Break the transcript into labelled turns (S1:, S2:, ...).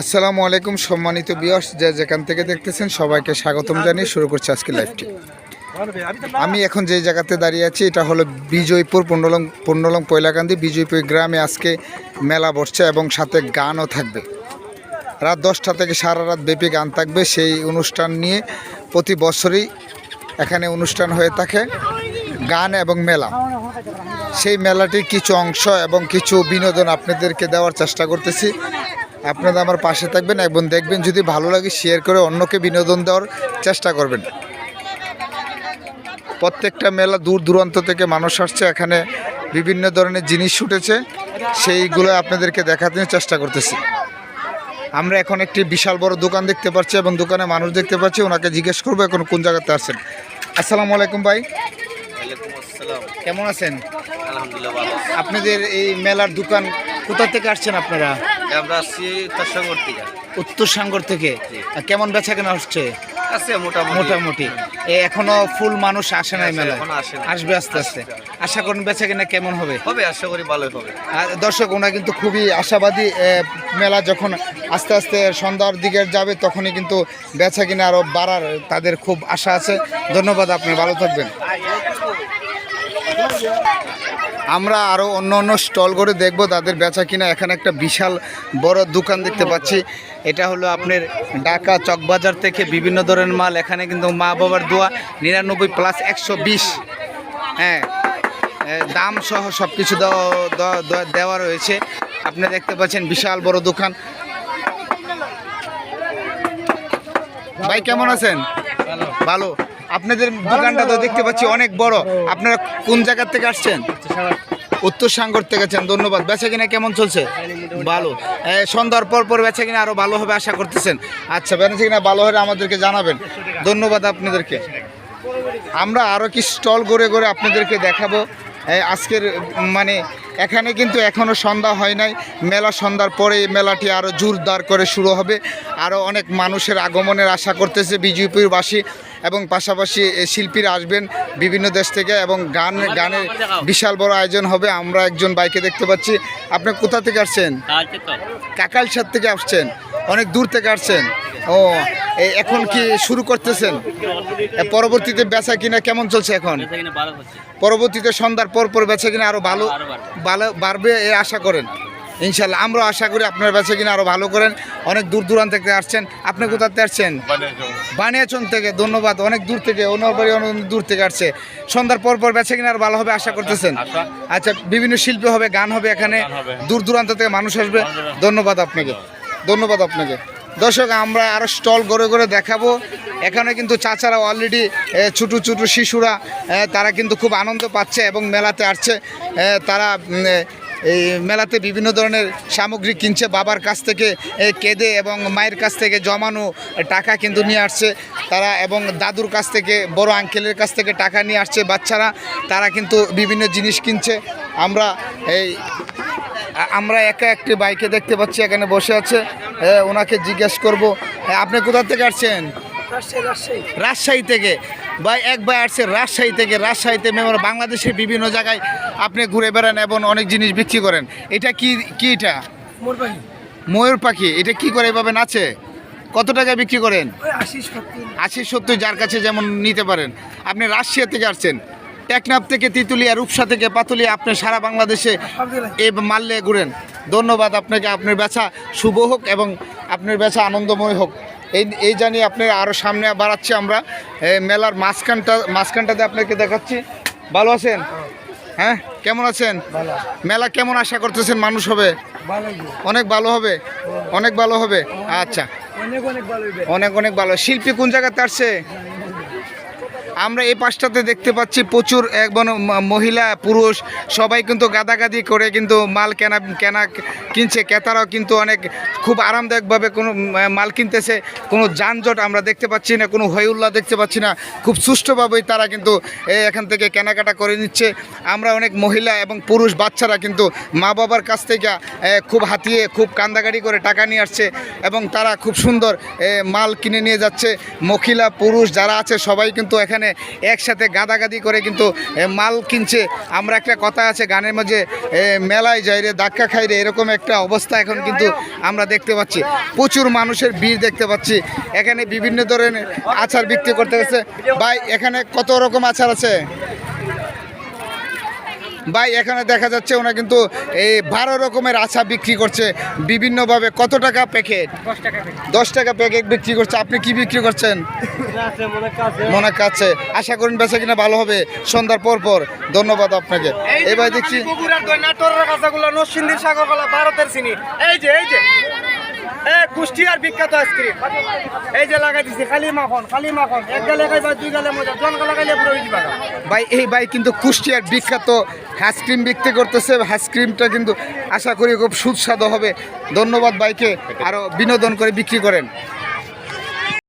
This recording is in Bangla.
S1: আসসালামু আলাইকুম সম্মানিত বিয়স যে যেখান থেকে দেখতেছেন সবাইকে স্বাগতম জানিয়ে শুরু করছি আজকে লাইভটি আমি এখন যে জায়গাতে দাঁড়িয়ে আছি, এটা হলো বিজয়পুর পণ্ডলং পণ্ডলং পয়লাকান্দি বিজয়পুর গ্রামে আজকে মেলা বসছে এবং সাথে গানও থাকবে। রাত দশটা থেকে সারা রাত ব্যাপী গান থাকবে, সেই অনুষ্ঠান নিয়ে প্রতি বছরই এখানে অনুষ্ঠান হয়ে থাকে গান এবং মেলা। সেই মেলাটির কিছু অংশ এবং কিছু বিনোদন আপনাদেরকে দেওয়ার চেষ্টা করতেছি। আপনারা আমার পাশে থাকবেন এবং দেখবেন যদি ভালো লাগে শেয়ার করে অন্যকে বিনোদন দেওয়ার চেষ্টা করবেন। প্রত্যেকটা মেলা দূর দূরান্ত থেকে মানুষ আসছে এখানে বিভিন্ন ধরনের জিনিস উঠেছে সেইগুলো আপনাদেরকে দেখাতে চেষ্টা করতেছি। আমরা এখন একটি বিশাল বড় দোকান দেখতে পাচ্ছি এবং দোকানে মানুষ দেখতে পাচ্ছি ওনাকে জিজ্ঞেস করব এখন কোন জায়গাতে আছেন। আসসালামু আলাইকুম ভাই।
S2: আসসালাম।
S1: কেমন আছেন? আপনাদের এই মেলার দোকান কোথা থেকে আসছেন আপনারা?
S2: আমরা আসছি তার থেকে।
S1: উত্তর সাগর থেকে কেমন বেচা কেনা হচ্ছে?
S2: আছে মোটামুটি।
S1: মোটামুটি। এখনও ফুল মানুষ আসে নাই মেলা
S2: না।
S1: আসবে আস্তে আস্তে। আশা করুন বেচা কেনা কেমন হবে?
S2: হবে আশা করি ভালোই হবে।
S1: দর্শক ওনা কিন্তু খুবই আশাবাদী মেলা যখন আস্তে আস্তে সন্ধ্যার দিকে যাবে তখনই কিন্তু বেচা কিনা আরও বাড়ার তাদের খুব আশা আছে। ধন্যবাদ আপনি ভালো থাকবেন। আমরা আরও অন্য অন্য স্টল করে দেখব তাদের বেচা কিনা। এখানে একটা বিশাল বড় দোকান দেখতে পাচ্ছি। এটা হলো আপনার ঢাকা চকবাজার থেকে বিভিন্ন ধরনের মাল। এখানে কিন্তু মা বাবার দোয়া নিরানব্বই প্লাস একশো বিশ। হ্যাঁ দাম সহ সব কিছু দেওয়া রয়েছে। আপনি দেখতে পাচ্ছেন বিশাল বড় দোকান। ভাই কেমন আছেন? ভালো। আপনাদের দোকানটা তো দেখতে পাচ্ছি অনেক বড়। আপনারা কোন জায়গার থেকে আসছেন? উত্তর সাগর থেকে আছেন ধন্যবাদ। বেচা কিনা কেমন চলছে? ভালো। সন্ধ্যার পর পর বেচা কিনা আরও ভালো হবে আশা করতেছেন। আচ্ছা বেচা কিনা ভালো হলে আমাদেরকে জানাবেন। ধন্যবাদ আপনাদেরকে। আমরা আরও কি স্টল করে করে আপনাদেরকে দেখাবো। আজকের মানে এখানে কিন্তু এখনও সন্ধ্যা হয় নাই। মেলা সন্ধ্যার পরে মেলাটি আরও জোরদার করে শুরু হবে। আরও অনেক মানুষের আগমনের আশা করতেছে বিজয়পুরবাসী এবং পাশাপাশি শিল্পীরা আসবেন বিভিন্ন দেশ থেকে এবং গান গানের বিশাল বড় আয়োজন হবে। আমরা একজন বাইকে দেখতে পাচ্ছি। আপনি কোথা থেকে আসছেন? কাকালসার থেকে আসছেন। অনেক দূর থেকে আসছেন। ও এখন কি শুরু করতেছেন? পরবর্তীতে বেচা কিনা কেমন চলছে এখন? পরবর্তীতে সন্ধ্যার পর পর বেচা কিনা আরও ভালো ভালো বাড়বে এ আশা করেন। ইনশাল্লাহ আমরা আশা করি আপনার বেচা কিনা আরও ভালো করেন। অনেক দূর দূরান্ত থেকে আসছেন। আপনি কোথা থেকে আসছেন? বানিয়াচন থেকে ধন্যবাদ। অনেক দূর থেকে অন্য অনেক দূর থেকে আসছে। সন্ধ্যার পর পর বেচা কিনা আরও ভালো হবে আশা করতেছেন? আচ্ছা। বিভিন্ন শিল্পী হবে গান হবে এখানে। দূর দূরান্ত থেকে মানুষ আসবে। ধন্যবাদ আপনাকে। ধন্যবাদ আপনাকে। দর্শক, আমরা আরও স্টল করে করে দেখাবো। এখানে কিন্তু চাচারা অলরেডি ছোটো ছোটো শিশুরা তারা কিন্তু খুব আনন্দ পাচ্ছে এবং মেলাতে আসছে। তারা এই মেলাতে বিভিন্ন ধরনের সামগ্রী কিনছে। বাবার কাছ থেকে কেঁদে এবং মায়ের কাছ থেকে জমানো টাকা কিন্তু নিয়ে আসছে। তারা এবং দাদুর কাছ থেকে, বড় আঙ্কেলের কাছ থেকে টাকা নিয়ে আসছে বাচ্চারা। তারা কিন্তু বিভিন্ন জিনিস কিনছে। আমরা এই আমরা একা একটি বাইকে দেখতে পাচ্ছি এখানে বসে আছে। ওনাকে জিজ্ঞেস করব আপনি কোথা থেকে আসছেন? রাজশাহী থেকে। ভাই এক ভাই আসছে রাজশাহী থেকে। রাজশাহীতে মেমোর বাংলাদেশের বিভিন্ন জায়গায় আপনি ঘুরে বেড়ান এবং অনেক জিনিস বিক্রি করেন। এটা কি কি এটা? ময়ূর পাখি। এটা কি করে এভাবে নাচে? কত টাকা বিক্রি করেন? আশি সত্তর। যার কাছে যেমন নিতে পারেন। আপনি রাশিয়া থেকে আসছেন। টেকনাফ থেকে তিতুলিয়া রূপসা থেকে পাতুলিয়া আপনি সারা বাংলাদেশে এই মাল্লে ঘুরেন। ধন্যবাদ আপনাকে আপনার বেচা শুভ হোক এবং আপনার বেচা আনন্দময় হোক। এই এই জানিয়ে আপনার আরও সামনে বাড়াচ্ছি আমরা। এই মেলার মাঝখানটা মাঝখানটাতে আপনাকে দেখাচ্ছি। ভালো আছেন? হ্যাঁ কেমন আছেন? মেলা কেমন আশা করতেছেন? মানুষ হবে? অনেক ভালো হবে? অনেক ভালো হবে? আচ্ছা। অনেক অনেক ভালো। শিল্পী কোন জায়গাতে আসছে? আমরা এই পাশটাতে দেখতে পাচ্ছি প্রচুর একজন মহিলা, পুরুষ, সবাই কিন্তু গাদাগাদি করে কিন্তু মাল কেনা কেনা কিনছে। ক্রেতারাও কিন্তু অনেক খুব আরামদায়কভাবে কোনো মাল কিনতেছে। কোনো যানজট আমরা দেখতে পাচ্ছি না, কোনো হইউল্লাহ দেখতে পাচ্ছি না। খুব সুষ্ঠুভাবেই তারা কিন্তু এখান থেকে কেনাকাটা করে নিচ্ছে। আমরা অনেক মহিলা এবং পুরুষ বাচ্চারা কিন্তু মা বাবার কাছ থেকে খুব হাতিয়ে, খুব কান্দাগাড়ি করে টাকা নিয়ে আসছে এবং তারা খুব সুন্দর মাল কিনে নিয়ে যাচ্ছে। মহিলা, পুরুষ যারা আছে সবাই কিন্তু এখানে এখানে একসাথে গাদাগাদি করে কিন্তু মাল কিনছে। আমরা একটা কথা আছে, গানের মাঝে মেলায় যাই রে, ধাক্কা খাই রে, এরকম একটা অবস্থা এখন কিন্তু আমরা দেখতে পাচ্ছি। প্রচুর মানুষের ভিড় দেখতে পাচ্ছি। এখানে বিভিন্ন ধরনের আচার বিক্রি করতে গেছে ভাই, এখানে কত রকম আচার আছে? ভাই এখানে দেখা যাচ্ছে ওনা কিন্তু এই বারো রকমের আচা বিক্রি করছে। বিভিন্নভাবে কত টাকা প্যাকেট? দশ টাকা প্যাকেট। বিক্রি করছে। আপনি কি বিক্রি করছেন? মনে কাছে। আশা করুন বেচা কিনা ভালো হবে। সন্ধ্যার পর পর। ধন্যবাদ আপনাকে। এবার দেখছি
S3: বগুড়ার সাগরকলা ভারতের চিনি। এই যে এই যে। এ কুষ্টিয়ার বিখ্যাত আইসক্রিম। এই যে লাগাই দিছি, খালি মাখন খালি মাখন। এক গালে খাইবা, দুই গালে মজা। জন গালে খাইলে পুরো দিবা
S1: ভাই, এই ভাই কিন্তু কুষ্টিয়ার বিখ্যাত আইসক্রিম বিক্রি করতেছে। আইসক্রিমটা কিন্তু আশা করি খুব সুস্বাদু হবে। ধন্যবাদ ভাইকে। আরও বিনোদন করে বিক্রি করেন।